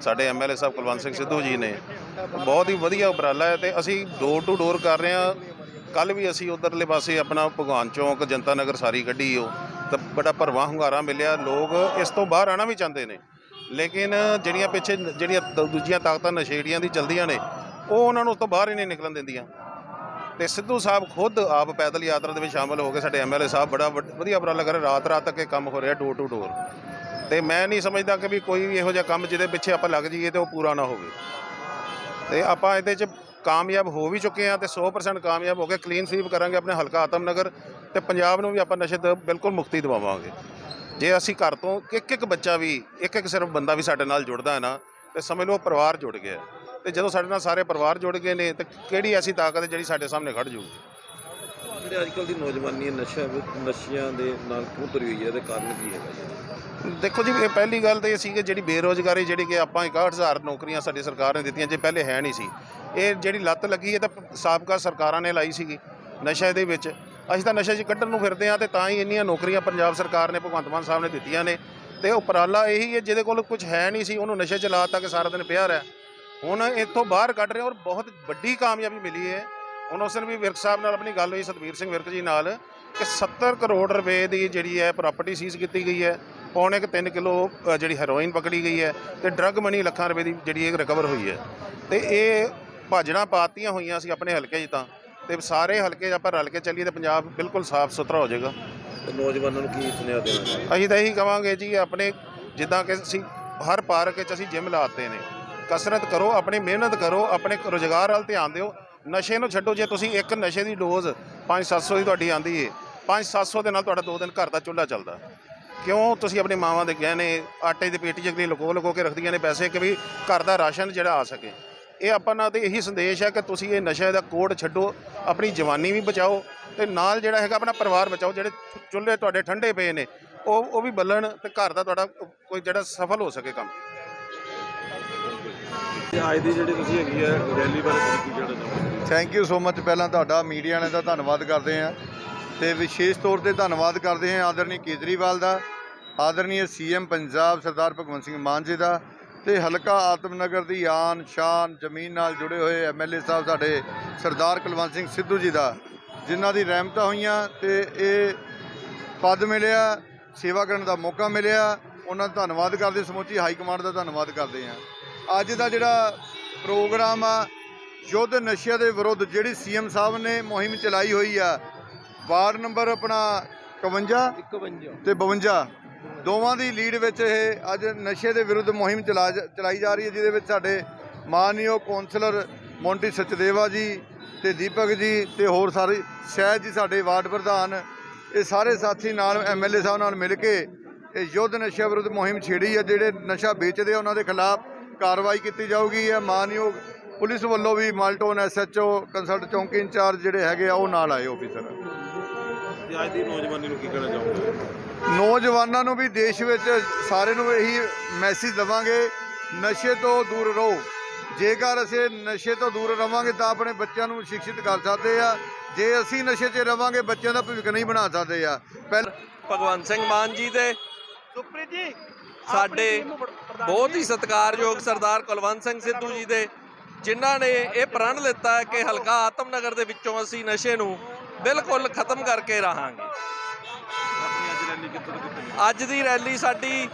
ਸਾਡੇ ਐਮਐਲਏ ਸਾਹਿਬ ਕੁਲਵੰਤ ਸਿੰਘ ਸਿੱਧੂ ਜੀ ਨੇ। ਬਹੁਤ ਹੀ ਵਧੀਆ ਉਪਰਾਲਾ ਹੈ ਤੇ ਅਸੀਂ ਡੋਰ ਟੂ ਡੋਰ ਕਰ ਰਹੇ ਹਾਂ। ਕੱਲ ਵੀ ਅਸੀਂ ਉਧਰਲੇ ਪਾਸੇ ਆਪਣਾ ਭਗਵਾਨ ਚੌਂਕ, ਜਨਤਾ ਨਗਰ ਸਾਰੀ ਕੱਢੀ ਉਹ। ਤਾਂ ਬੜਾ ਭਰਵਾਂ ਹੁੰਗਾਰਾ ਮਿਲਿਆ। ਲੋਕ ਇਸ ਤੋਂ ਬਾਹਰ ਆਣਾ ਵੀ ਚਾਹੁੰਦੇ ਨੇ। ਲੇਕਿਨ ਜਿਹੜੀਆਂ ਪਿੱਛੇ ਜਿਹੜੀਆਂ ਦੂਜੀਆਂ ਤਾਕਤਾਂ ਨਸ਼ੇੜੀਆਂ ਦੀ ਚਲਦੀਆਂ ਨੇ, ਉਹ ਉਹਨਾਂ ਨੂੰ ਉਸ ਤੋਂ ਬਾਹਰ ਹੀ ਨਹੀਂ ਨਿਕਲਣ ਦਿੰਦੀਆਂ। ਤੇ ਸਿੱਧੂ ਸਾਹਿਬ ਖੁਦ ਆਪ ਪੈਦਲ ਯਾਤਰਾ ਦੇ ਵਿੱਚ ਸ਼ਾਮਲ ਹੋ ਕੇ ਸਾਡੇ ਐਮਐਲਏ ਸਾਹਿਬ ਬੜਾ ਵੱਡ- ਵਧੀਆ ਉਪਰਾਲਾ ਕਰ ਰਹੇ। ਰਾਤ ਰਾਤ ਤੱਕ ਇਹ ਕੰਮ ਹੋ ਰਿਹਾ ਡੋਰ ਟੂ ਡੋਰ ਤੇ ਮੈਂ ਨਹੀਂ ਸਮਝਦਾ ਕਿ ਵੀ ਕੋਈ ਵੀ ਇਹੋ ਜਿਹਾ ਕੰਮ ਜਿਹਦੇ ਪਿੱਛੇ ਆਪਾਂ ਲੱਗ ਜਾਈਏ ਤੇ ਉਹ ਪੂਰਾ ਨਾ ਹੋਵੇ। ਤੇ ਆਪਾਂ ਇਹਦੇ 'ਚ ਕਾਮਯਾਬ ਹੋ ਵੀ ਚੁੱਕੇ ਹਾਂ ਤੇ 100% ਕਾਮਯਾਬ ਹੋ ਕੇ ਕਲੀਨ ਸਵੀਪ ਕਰਾਂਗੇ ਆਪਣੇ ਹਲਕਾ ਆਤਮਨਗਰ ਤੇ ਪੰਜਾਬ ਨੂੰ ਵੀ ਆਪਾਂ ਨਸ਼ੇ ਤੋਂ ਬਿਲਕੁਲ ਮੁਕਤੀ ਦਿਵਾਵਾਂਗੇ। ਜੇ ਅਸੀਂ ਘਰ ਤੋਂ ਇੱਕ ਇੱਕ ਬੱਚਾ ਵੀ ਇੱਕ ਇੱਕ ਸਿਰਫ ਬੰਦਾ ਵੀ ਸਾਡੇ ਨਾਲ ਜੁੜਦਾ ਹੈ ਨਾ, ਤੇ ਸਮਝ ਲਓ ਪਰਿਵਾਰ ਜੁੜ ਗਿਆ। ਤੇ ਜਦੋਂ ਸਾਡੇ ਨਾਲ ਸਾਰੇ ਪਰਿਵਾਰ ਜੁੜ ਗਏ ਨੇ, ਤੇ ਕਿਹੜੀ ਐਸੀ ਤਾਕਤ ਹੈ ਜਿਹੜੀ ਸਾਡੇ ਸਾਹਮਣੇ ਖੜ ਜੂਗੀ? ਜਿਹੜੇ ਅੱਜ ਕੱਲ੍ਹ ਦੀ ਨੌਜਵਾਨੀ ਹੈ, ਨਸ਼ਾ ਨਸ਼ਿਆਂ ਦੇ ਨਾਲ ਕਿਉਂ ਤੁਰੀ ਹੋਈ ਹੈ, ਇਹਦੇ ਕਾਰਨ ਕੀ ਹੈਗਾ ਜੀ? ਦੇਖੋ ਜੀ, ਇਹ ਪਹਿਲੀ ਗੱਲ ਤਾਂ ਇਹ ਸੀ ਕਿ ਜਿਹੜੀ ਬੇਰੋਜ਼ਗਾਰੀ, ਜਿਹੜੀ ਕਿ ਆਪਾਂ 61000 ਨੌਕਰੀਆਂ ਸਾਡੀ ਸਰਕਾਰ ਨੇ ਦਿੱਤੀਆਂ, ਜੇ ਪਹਿਲੇ ਹੈ ਨਹੀਂ ਸੀ। ਇਹ ਜਿਹੜੀ ਲੱਤ ਲੱਗੀ ਹੈ ਤਾਂ ਸਾਬਕਾ ਸਰਕਾਰਾਂ ਨੇ ਲਾਈ ਸੀਗੀ ਨਸ਼ਾ ਦੇ ਵਿੱਚ। ਅਸੀਂ ਤਾਂ ਨਸ਼ੇ 'ਚ ਕੱਢਣ ਨੂੰ ਫਿਰਦੇ ਆ ਤੇ ਤਾਂ ਹੀ ਇੰਨੀਆਂ ਨੌਕਰੀਆਂ ਪੰਜਾਬ ਸਰਕਾਰ ਨੇ, ਭਗਵੰਤ ਮਾਨ ਸਾਹਿਬ ਨੇ ਦਿੱਤੀਆਂ ਨੇ। ਤੇ ਉਪਰਾਲਾ ਇਹੀ ਹੈ, ਜਿਹਦੇ ਕੋਲ ਕੁਝ ਹੈ ਨਹੀਂ ਸੀ, ਉਹਨੂੰ ਨਸ਼ੇ 'ਚ ਲਾਤਾ ਕਿ ਸਾਰਾ ਦਿਨ ਪਿਆ ਰਿਹਾ। ਹੁਣ ਇੱਥੋਂ ਬਾਹਰ ਕੱਢ ਰਹੇ ਔਰ ਬਹੁਤ ਵੱਡੀ ਕਾਮਯਾਬੀ ਮਿਲੀ ਹੈ। ਹੁਣ ਉਸ ਦਿਨ ਵੀ ਵਿਰਕ ਸਾਹਿਬ ਨਾਲ ਆਪਣੀ ਗੱਲ ਹੋਈ ਸਤਬੀਰ ਸਿੰਘ ਵਿਰਕ ਜੀ ਨਾਲ ਕਿ 70 ਕਰੋੜ ਰੁਪਏ ਦੀ ਜਿਹੜੀ ਹੈ ਪ੍ਰਾਪਰਟੀ ਸੀਜ਼ ਕੀਤੀ ਗਈ ਹੈ। ਪੌਣੇ ਕੁ 3 ਕਿਲੋ ਜਿਹੜੀ ਹੈਰੋਇਨ ਪਕੜੀ ਗਈ ਹੈ ਤੇ ਡਰੱਗ ਮਨੀ ਲੱਖਾਂ ਰੁਪਏ ਦੀ ਜਿਹੜੀ ਇਹ ਰਿਕਵਰ ਹੋਈ ਹੈ। ਤੇ ਇਹ ਭਾਜਣਾ ਪਾਤੀਆਂ ਹੋਈਆਂ ਸੀ ਆਪਣੇ ਹਲਕੇ 'ਚ ਤਾਂ। ਤੇ ਸਾਰੇ ਹਲਕੇ ਆਪਾਂ ਰਲ ਕੇ ਚੱਲੀਏ ਤੇ ਪੰਜਾਬ ਬਿਲਕੁਲ ਸਾਫ਼ ਸੁਥਰਾ ਹੋ ਜਾਏਗਾ। ਤੇ ਨੌਜਵਾਨਾਂ ਨੂੰ ਕੀ ਸੁਨੇਹਾ ਦੇਣਾ ਅਸੀਂ ਤਾਂ ਇਹੀ ਕਵਾਂਗੇ ਜੀ ਆਪਣੇ ਜਿੱਦਾਂ ਕਿ ਅਸੀਂ ਹਰ ਪਾਰਕ 'ਚ ਅਸੀਂ ਜਿਮ ਲਾਤੇ ਨੇ। ਕਸਰਤ ਕਰੋ ਆਪਣੀ ਮਿਹਨਤ ਕਰੋ ਆਪਣੇ ਰੋਜ਼ਗਾਰ ਵੱਲ ਧਿਆਨ ਦਿਓ। ਨਸ਼ੇ ਨੂੰ ਛੱਡੋ ਜੇ ਤੁਸੀਂ, ਇੱਕ ਨਸ਼ੇ ਦੀ ਡੋਜ਼ 5-700 ਦੀ ਤੁਹਾਡੀ ਆਂਦੀ ਏ 5-700 ਦੇ ਨਾਲ ਤੁਹਾਡਾ ਦੋ ਦਿਨ ਘਰ ਦਾ ਚੁੱਲ੍ਹਾ ਚੱਲਦਾ। ਕਿਉਂ ਤੁਸੀਂ ਆਪਣੀ ਮਾਵਾਂ ਦੇ ਗਹਿਣੇ, ਆਟੇ ਦੀ ਪੇਟੀ ਜਿਹੜੀ ਲੁਕੋ ਲੁਕੋ ਕੇ ਰੱਖਦੀਆਂ ਨੇ ਪੈਸੇ ਕਿ ਵੀ ਘਰ ਦਾ ਰਾਸ਼ਨ ਜਿਹੜਾ ਆ ਸਕੇ। ਇਹ ਆਪਾਂ ਨਾਲ ਤੇ ਇਹੀ ਸੰਦੇਸ਼ ਹੈ ਕਿ ਤੁਸੀਂ ਇਹ ਨਸ਼ੇ ਦਾ ਕੋਡ ਛੱਡੋ, ਆਪਣੀ ਜਵਾਨੀ ਵੀ ਬਚਾਓ ਤੇ ਨਾਲ ਜਿਹੜਾ ਹੈਗਾ ਆਪਣਾ ਪਰਿਵਾਰ ਬਚਾਓ, ਜਿਹੜੇ ਚੁੱਲ੍ਹੇ ਤੁਹਾਡੇ ਠੰਡੇ ਪਏ ਨੇ, ਉਹ ਉਹ ਵੀ ਬੱਲਣ ਤੇ ਘਰ ਦਾ ਤੁਹਾਡਾ ਕੋਈ ਜਿਹੜਾ ਸਫਲ ਹੋ ਸਕੇ ਕੰਮ। ਅੱਜ ਦੀ ਜਿਹੜੀ ਤੁਸੀਂ ਹੈਗੀ ਹੈ ਰੈਲੀ ਬਾਰੇ ਕੀ ਕਹਿਣਾ ਥੈਂਕ ਯੂ ਸੋ ਮਚ ਪਹਿਲਾਂ ਤੁਹਾਡਾ ਮੀਡੀਆ ਵਾਲਿਆਂ ਦਾ ਧੰਨਵਾਦ ਕਰਦੇ ਹਾਂ। ਤੇ ਵਿਸ਼ੇਸ਼ ਤੌਰ ਤੇ ਧੰਨਵਾਦ ਕਰਦੇ ਹਾਂ ਆਦਰਨੀ ਕੇਜਰੀਵਾਲ ਦਾ, ਆਦਰਨੀ ਸੀਐਮ ਪੰਜਾਬ ਸਰਦਾਰ ਭਗਵੰਤ ਸਿੰਘ ਮਾਨ ਜੀ ਦਾ ਤੇ ਹਲਕਾ ਆਤਮਨਗਰ ਦੀ ਆਨ ਸ਼ਾਨ ਜ਼ਮੀਨ ਨਾਲ ਜੁੜੇ ਹੋਏ ਐਮਐਲਏ ਸਾਹਿਬ ਸਾਡੇ ਸਰਦਾਰ ਕੁਲਵੰਤ ਸਿੰਘ ਸਿੱਧੂ ਜੀ ਦਾ, ਜਿਨ੍ਹਾਂ ਦੀ ਰਹਿਮਤਾਂ ਹੋਈਆਂ ਤੇ ਇਹ ਪਦ ਮਿਲਿਆ, ਸੇਵਾ ਕਰਨ ਦਾ ਮੌਕਾ ਮਿਲਿਆ। ਉਹਨਾਂ ਦਾ ਧੰਨਵਾਦ ਕਰਦੇ ਸਮੁੱਚੀ ਹਾਈ ਕਮਾਂਡ ਦਾ ਧੰਨਵਾਦ ਕਰਦੇ ਹਾਂ। ਅੱਜ ਦਾ ਜਿਹੜਾ ਪ੍ਰੋਗਰਾਮ ਆ ਯੁੱਧ ਨਸ਼ਿਆਂ ਦੇ ਵਿਰੁੱਧ ਜਿਹੜੀ ਸੀਐਮ ਸਾਹਿਬ ਨੇ ਮੁਹਿੰਮ ਚਲਾਈ ਹੋਈ ਆ ਵਾਰਡ ਨੰਬਰ ਆਪਣਾ 51 51 ਤੇ 52 ਦੋਵਾਂ ਦੀ ਲੀਡ ਵਿੱਚ ਇਹ ਅੱਜ ਨਸ਼ੇ ਦੇ ਵਿਰੁੱਧ ਮੁਹਿੰਮ ਚਲਾ ਚਲਾਈ ਜਾ ਰਹੀ ਹੈ ਜਿਹਦੇ ਵਿੱਚ ਸਾਡੇ ਮਾਨਯੋਗ ਕੌਂਸਲਰ ਮੌਂਟੀ ਸਚਦੇਵਾ ਜੀ ਤੇ ਦੀਪਕ ਜੀ ਤੇ ਹੋਰ ਸਾਰੇ ਸ਼ਹਿਦ ਜੀ ਸਾਡੇ ਵਾਰਡ ਪ੍ਰਧਾਨ ਇਹ ਸਾਰੇ ਸਾਥੀ ਨਾਲ ਐਮਐਲਏ ਸਾਹਿਬ ਨਾਲ ਮਿਲ ਕੇ ਇਹ ਯੁੱਧ ਨਸ਼ਾ ਵਿਰੁੱਧ ਮੁਹਿੰਮ ਛੇੜੀ ਹੈ ਜਿਹੜੇ ਨਸ਼ਾ ਵੇਚਦੇ ਆ ਉਹਨਾਂ ਦੇ ਖਿਲਾਫ ਕਾਰਵਾਈ ਕੀਤੀ ਜਾਊਗੀ ਇਹ ਮਾਨਯੋਗ ਪੁਲਿਸ ਵੱਲੋਂ ਵੀ ਮਾਲਟੋਨ ਐਸਐਚਓ ਕੰਸਲਟ ਚੌਂਕੀ ਇੰਚਾਰਜ ਜਿਹੜੇ ਹੈਗੇ ਆ ਉਹ ਨਾਲ ਆਏ ਆਫੀਸਰ ਤੇ ਅੱਜ ਦੀ ਨੌਜਵਾਨੀ ਨੂੰ ਕੀ ਕਹਿਣਾ ਚਾਹੁੰਦੇ ਨੌਜਵਾਨਾਂ ਨੂੰ ਵੀ ਦੇਸ਼ ਵਿੱਚ ਸਾਰੇ ਨੂੰ ਇਹੀ ਮੈਸੇਜ ਦਵਾਂਗੇ ਨਸ਼ੇ ਤੋਂ ਦੂਰ ਰਹੋ। ਜੇਕਰ ਅਸੀਂ ਨਸ਼ੇ ਤੋਂ ਦੂਰ ਰਵਾਂਗੇ ਤਾਂ ਆਪਣੇ ਬੱਚਿਆਂ ਨੂੰ ਸ਼ਿਕਸ਼ਿਤ ਕਰ ਸਕਦੇ ਆ। ਜੇ ਅਸੀਂ ਨਸ਼ੇ 'ਚ ਰਵਾਂਗੇ ਬੱਚਿਆਂ ਦਾ ਭਵਿੱਖ ਨਹੀਂ ਬਣਾ ਸਕਦੇ ਆ। ਪਹਿਲ ਭਗਵੰਤ ਸਿੰਘ ਮਾਨ ਜੀ ਦੇ ਸੁਪ੍ਰੀਤ ਜੀ ਸਾਡੇ ਬਹੁਤ ਹੀ ਸਤਿਕਾਰਯੋਗ ਸਰਦਾਰ ਕੁਲਵੰਤ ਸਿੰਘ ਸਿੱਧੂ ਜੀ ਦੇ ਜਿਨ੍ਹਾਂ ਨੇ ਇਹ ਪ੍ਰਣ ਲਿੱਤਾ ਕਿ ਹਲਕਾ ਆਤਮਨਗਰ ਦੇ ਵਿੱਚੋਂ ਅਸੀਂ ਨਸ਼ੇ ਨੂੰ ਬਿਲਕੁਲ ਖਤਮ ਕਰਕੇ ਰਹਾਂਗੇ। ਅੱਜ ਦੀ ਰੈਲੀ ਸਾਡੀ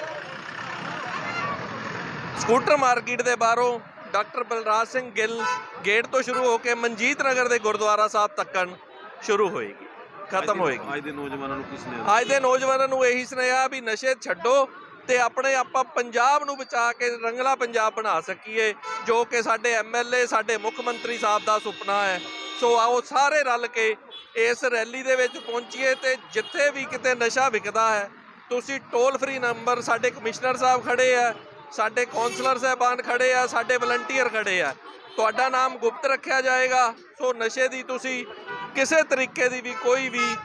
ਸਕੂਟਰ ਮਾਰਕੀਟ ਦੇ ਬਾਹਰੋਂ ਡਾਕਟਰ ਬਲਰਾਜ ਸਿੰਘ ਗਿੱਲ ਗੇਟ ਤੋਂ ਸ਼ੁਰੂ ਹੋ ਕੇ ਮਨਜੀਤ ਨਗਰ ਦੇ ਗੁਰਦੁਆਰਾ ਸਾਹਿਬ ਤੱਕਣ ਸ਼ੁਰੂ ਹੋਏਗੀ ਖਤਮ ਹੋਏਗੀ। ਅੱਜ ਦੇ ਨੌਜਵਾਨਾਂ ਨੂੰ ਕੀ ਸੁਨੇਹਾ? ਅੱਜ ਦੇ ਨੌਜਵਾਨਾਂ ਨੂੰ ਇਹੀ ਸੁਨੇਹਾ ਵੀ ਨਸ਼ੇ ਛੱਡੋ ਤੇ ਆਪਣੇ ਆਪਾਂ ਪੰਜਾਬ ਨੂੰ ਬਚਾ ਕੇ ਰੰਗਲਾ ਪੰਜਾਬ ਬਣਾ ਸਕੀਏ, ਜੋ ਕਿ ਸਾਡੇ ਐਮਐਲਏ ਸਾਡੇ ਮੁੱਖ ਮੰਤਰੀ ਸਾਹਿਬ ਦਾ ਸੁਪਨਾ ਹੈ। ਸੋ ਆਓ ਸਾਰੇ ਰਲ ਕੇ ਇਸ ਰੈਲੀ ਦੇ ਵਿੱਚ ਪਹੁੰਚੀਏ ਤੇ ਜਿੱਥੇ ਵੀ ਕਿਤੇ ਨਸ਼ਾ ਵਿਕਦਾ ਹੈ, ਤੁਸੀਂ ਟੋਲ ਫ੍ਰੀ ਨੰਬਰ ਸਾਡੇ ਕਮਿਸ਼ਨਰ ਸਾਹਿਬ ਖੜੇ ਆ, ਸਾਡੇ ਕਾਉਂਸਲਰ ਸਾਹਿਬਾਨ ਖੜੇ ਆ, ਸਾਡੇ ਵਲੰਟੀਅਰ ਖੜੇ ਆ। ਤੁਹਾਡਾ ਨਾਮ ਗੁਪਤ ਰੱਖਿਆ ਜਾਏਗਾ। ਸੋ ਨਸ਼ੇ ਦੀ ਤੁਸੀਂ ਕਿਸੇ ਤਰੀਕੇ ਦੀ ਵੀ ਕੋਈ ਵੀ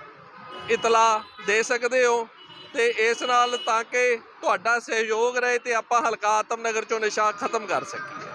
ਇਤਲਾ ਦੇ ਸਕਦੇ ਹੋ। ਤੇ ਇਸ ਨਾਲ ਤਾਂ ਕਿ ਤੁਹਾਡਾ ਸਹਿਯੋਗ ਰਹੇ ਤੇ ਆਪਾਂ ਹਲਕਾ ਆਤਮਨਗਰ ਚੋਂ ਨਸ਼ਾ ਖਤਮ ਕਰ ਸਕੀਏ।